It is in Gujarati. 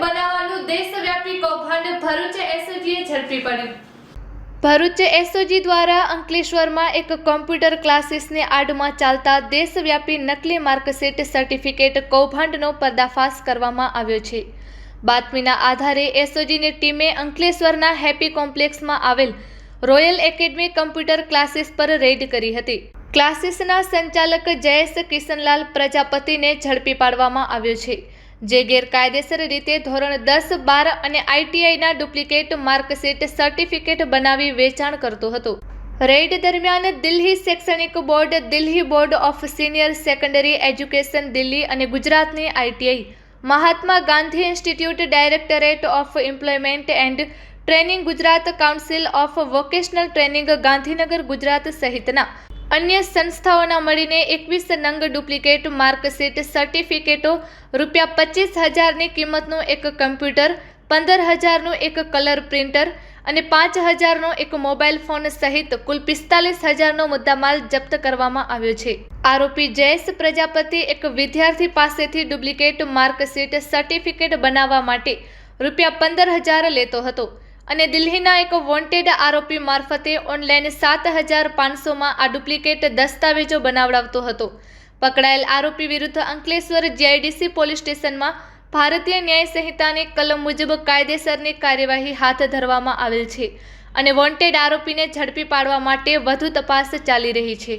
બનાવવાનું દેશવ્યાપી કૌભાંડ ભરૂચ એસઓજીએ ઝડપી પડ્યું ભરૂચ એસઓજી દ્વારા અંકલેશ્વરમાં એક કોમ્પ્યુટર ક્લાસીસની આડમાં ચાલતા દેશવ્યાપી નકલી માર્કશીટ સર્ટિફિકેટ કૌભાંડનો પર્દાફાશ કરવામાં આવ્યો છે. બાતમીના આધારે એસઓજીની ટીમે અંકલેશ્વરના હેપી કોમ્પ્લેક્સમાં આવેલ રોયલ એકેડમી કમ્પ્યુટર ક્લાસીસ પર રેડ કરી હતી. ક્લાસીસના સંચાલક જયેશ કિશનલાલ પ્રજાપતિને ઝડપી પાડવામાં આવ્યો છે. જે ગેરકાયદેસર રીતે ધોરણ દસ, બાર અને આઈટીઆઈના ડુપ્લિકેટ માર્કશીટ સર્ટિફિકેટ બનાવી વેચાણ કરતો હતો. રેડ દરમિયાન દિલ્હી શૈક્ષણિક board, Delhi board of senior secondary education, Delhi અને ગુજરાતની ITI Mahatma Gandhi institute directorate of employment and training Gujarat council of vocational training Gandhinagar Gujarat સહિતના અન્ય સંસ્થાઓના મળીને એકવીસ નંગ ડુપ્લિકેટ માર્કશીટ સર્ટિફિકેટો રૂપિયા પચીસ હજારની કિંમતનું એક કમ્પ્યુટર, પંદર હજારનું એક કલર પ્રિન્ટર અને પાંચ હજારનો એક મોબાઈલ ફોન સહિત કુલ પિસ્તાલીસ હજારનો મુદ્દામાલ જપ્ત કરવામાં આવ્યો છે. આરોપી જયેશ પ્રજાપતિ એક વિદ્યાર્થી પાસેથી ડુપ્લિકેટ માર્કશીટ સર્ટિફિકેટ બનાવવા માટે રૂપિયા પંદર હજાર લેતો હતો. અને દિલ્હીના એક વોન્ટેડ આરોપી મારફતે ઓનલાઈન સાત હજાર પાંચસોમાં આ ડુપ્લિકેટ દસ્તાવેજો બનાવડાવતો હતો. પકડાયેલ આરોપી વિરુદ્ધ અંકલેશ્વર જીઆઈડીસી પોલીસ સ્ટેશનમાં ભારતીય ન્યાય સંહિતાની કલમ મુજબ કાયદેસરની કાર્યવાહી હાથ ધરવામાં આવેલ છે અને વોન્ટેડ આરોપીને ઝડપી પાડવા માટે વધુ તપાસ ચાલી રહી છે.